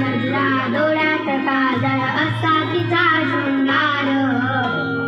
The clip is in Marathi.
मधला डोळ्यात काजळ असा तिचा शृंगार.